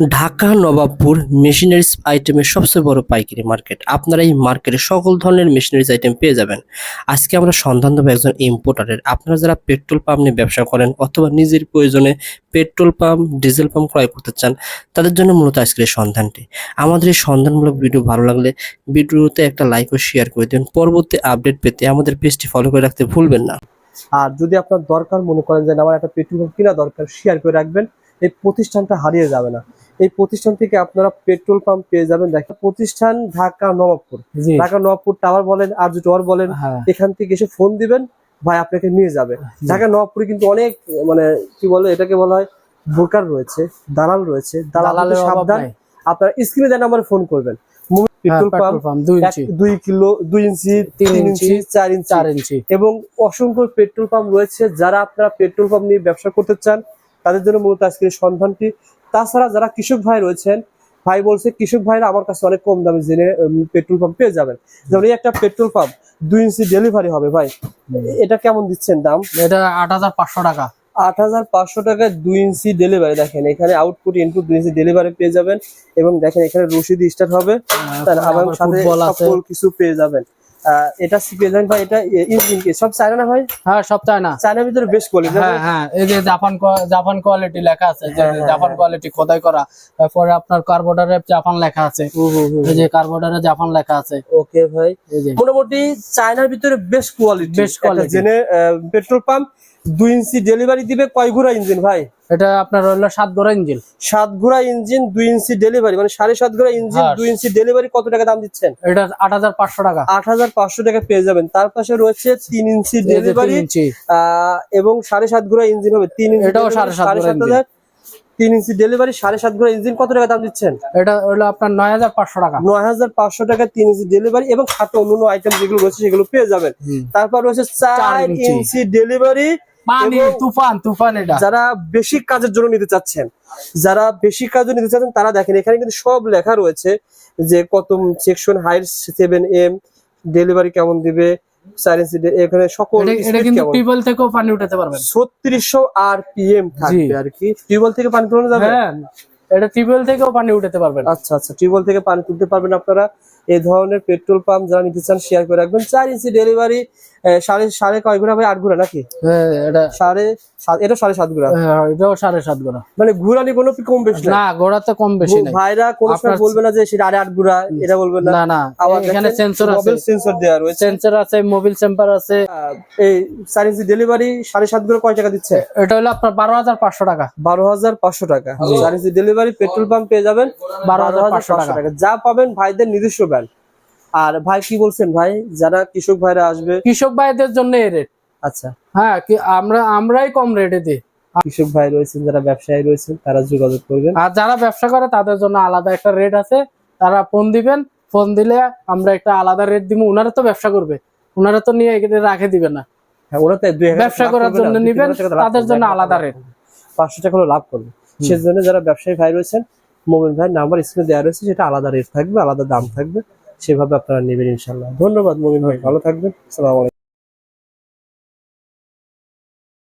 Dhaka Nawabpur machineries আইটেমের সবচেয়ে বড় পাইকারি মার্কেট। আপনারা এই মার্কেটে সকল ধরনের মেশিনারিজ আইটেম পেয়ে যাবেন। আজকে আমরা সন্ধান দেবো একজন ইম্পোর্টারের আপনারা যারা পেট্রোল পাম্প নিয়ে ব্যবসা করেন অথবা নিজের প্রয়োজনে পেট্রোল পাম্প, ডিজেল পাম্প ক্রয় করতে চান, তাদের জন্য মূলত আজকের এই সন্ধানটি। আমাদের এই সন্ধানমূলক ভিডিও ভালো লাগলে ভিডিওতে একটা লাইক ও শেয়ার করে দিন। পরবর্তী আপডেট পেতে আমাদের পেজটি ফলো করে রাখতে ভুলবেন না। আর যদি আপনার দরকার মনে করেন যে আমার একটা পেট্রোল পাম্প কিনা দরকার শেয়ার করে রাখবেন। এই প্রতিষ্ঠানটা হারিয়ে যাবে না। এই প্রতিষ্ঠান থেকে আপনারা পেট্রোল পাম্প পেয়ে যাবেন। দেখেন প্রতিষ্ঠান ঢাকা নবাবপুর। ঢাকা নবাবপুর টাওয়ার বলেন আর আরজু টাওয়ার বলেন হ্যাঁ। এখান থেকে এসে ফোন দিবেন ভাই আপনাকে নিয়ে যাবে। ঢাকা নবাবপুরে কিন্তু অনেক মানে কি বলে এটাকে বলা হয় ব্রোকার রয়েছে দালাল রয়েছে। অভাব সাবধান। আপনারা স্ক্রিনে দেন নাম্বারে ফোন করবেন পেট্রোল হ্যাঁ, পাম্প দুই কিলো দুই ইঞ্চি তিন ইঞ্চি। চার ইঞ্চি। এবং অসংখ্য পেট্রোল পাম্প রয়েছে। যারা আপনারা পেট্রোল পাম্প নিয়ে ব্যবসা করতে চান তাদের জন্য মূলত আজকের সন্ধানটি। তাছাড়া যারা কৃষক ভাই রয়েছেন ভাই বলছে কৃষক ভাইরা আমার কাছে অনেক কম দামে জেনে পেট্রোল পাম্প পেয়ে যাবেন। যেমন এই একটা পেট্রোল পাম্প দুই ইঞ্চি ডেলিভারি হবে ভাই। এটা কেমন দিচ্ছেন দাম? এটা আট হাজার পাঁচশো টাকা। আট হাজার পাঁচশো টাকায় দুই ইঞ্চি ডেলিভারি দেখেন এখানে আউটপুট ইনপুট দুই ইঞ্চি ডেলিভারি পেয়ে যাবেন এবং দেখেন এখানে রশিদ স্টার্ট হবে। তার আবার সাথে সকল কিছু পেয়ে যাবেন। এটা পেয়ে ভাই এটা ইঞ্জিন কি? সব চায়না না ভাই হ্যাঁ সব না চায়নার ভিতরে বেশ কোয়ালিটি হ্যাঁ হ্যাঁ এই যে জাপান জাপান কোয়ালিটি লেখা আছে যে হ্যাঁ, হ্যাঁ, জাপান হ্যাঁ। কোয়ালিটি খোদাই করা। তারপরে আপনার কার্বোডারে জাপান লেখা আছে। এই যে কার্বোডারে জাপান লেখা আছে। ওকে ভাই। এই যে। মোটামুটি চায়নার ভিতরে বেশ কোয়ালিটি বেশ কোয়ালিটি জেনে পেট্রোল পাম্প দুই ইঞ্চি ডেলিভারি দিবে কয় ঘোড়া ইঞ্জিন ভাই? এটা আপনার হলো সাত গোড়া ইঞ্জিন সাত ঘোড়া ইঞ্জিন দুই ইঞ্চি ডেলিভারি মানে সাড়ে সাত ঘোড়া ইঞ্জিন হ্যাঁ। দুই ইঞ্চি ডেলিভারি কত টাকা দাম দিচ্ছেন? এটা আট হাজার পাঁচশো টাকা। আট হাজার পাঁচশো টাকা পেয়ে যাবেন। তার পাশে রয়েছে তিন ইঞ্চি ডেলিভারি এবং সাড়ে সাত ঘোড়া ইঞ্জিন হবে। তিন ইঞ্চি এটাও সাড়ে সাত ঘোড়া হাজার। তিন ইঞ্চি ডেলিভারি সাড়ে সাত ঘোড়া ইঞ্জিন কত টাকা দাম দিচ্ছেন? এটা হলো আপনার নয় হাজার পাঁচশো টাকা। নয় হাজার পাঁচশো টাকা তিন ইঞ্চি ডেলিভারি এবং সাথে অন্যান্য আইটেম যেগুলো রয়েছে সেগুলো পেয়ে যাবেন। তারপর রয়েছে চার। ইঞ্চি। ডেলিভারি পানি তুফান তুফান এটা। যারা বেশি কাজের জন্য নিতে চাচ্ছেন যারা বেশি কাজে নিতে চাচ্ছেন তারা দেখেন এখানে কিন্তু সব লেখা রয়েছে যে কত section height seven M delivery কেমন দিবে এখানে সকল টিউবওয়েল থেকেও পানি উঠাতে পারবেন। আর পিএম থাকবে আর কি। টিউবওয়েল থেকে পানি তোলানো যাবে? হ্যাঁ এটা টিউবওয়েল থেকেও পানি উঠাতে পারবেন। আচ্ছা আচ্ছা টিউবওয়েল থেকে পানি তুলতে পারবেন আপনারা। এই ধরনের পেট্রোল পাম্প যারা নিতে চান শেয়ার করে রাখবেন। চার ইঞ্চি ডেলিভারি সাড়ে সাড়ে কয় ঘোড়া ভাই? আট ঘোড়া নাকি? হ্যাঁ, এটা সাড়ে সাত এটা সাড়ে সাত ঘোড়া? হ্যাঁ, এটাও সাড়ে সাত গোড়া মানে ঘোরানি কোনো কম বেশি না না তো কম বেশি নাই। ভাইরা কোনো সময় বলবে না যে সেটা আট ঘোড়া এটা বলবেন না। না না এখানে সেন্সর আছে। সেন্সর দেওয়া রয়েছে। সেন্সর আছে মোবিল চেম্বার আছে। এই চার ইঞ্চি ডেলিভারি সাড়ে সাত ঘোড়া কয় টাকা দিচ্ছে? এটা হলো আপনার বারো হাজার পাঁচশো টাকা। বারো হাজার পাঁচশো টাকা। চার ইঞ্চি ডেলিভারি পেট্রোল পাম্প পেয়ে যাবেন বারো হাজার পাঁচশো টাকা। যা পাবেন ভাইদের নিজস্ব ব্যান্ড আর ভাই কি বলছেন ভাই? যারা কৃষক ভাইরা আসবে কৃষক ভাইদের জন্য এই রেট আচ্ছা। হ্যাঁ আমরা আমরাই কম রেটে দিই। কৃষক ভাই রয়েছেন যারা ব্যবসায়ী রয়েছেন তারা যোগাযোগ করবেন। আর যারা ব্যবসা করে তাদের জন্য আলাদা একটা রেট আছে। তারা ফোন দিবেন ফোন দিলে আমরা একটা আলাদা রেট দিব। ওনারা তো ব্যবসা করবে। ওনারা তো নিয়ে এখানে রাখে দিবে না। হ্যাঁ ওরা তো ব্যবসা করার জন্য নিবেন, তাদের জন্য আলাদা রেট। পাঁচশো টাকা হলো লাভ করবে। সেজন্য যারা ব্যবসায়ী ভাই রয়েছেন মোবাইল ভাই নাম্বার স্ক্রিনে দেওয়া রয়েছে সেটা আলাদা রেট থাকবে আলাদা দাম থাকবে। সেভাবে আপনারা নেবেন ইনশাল্লাহ ধন্যবাদ মমিন ভাই ভালো থাকবেন। সালাম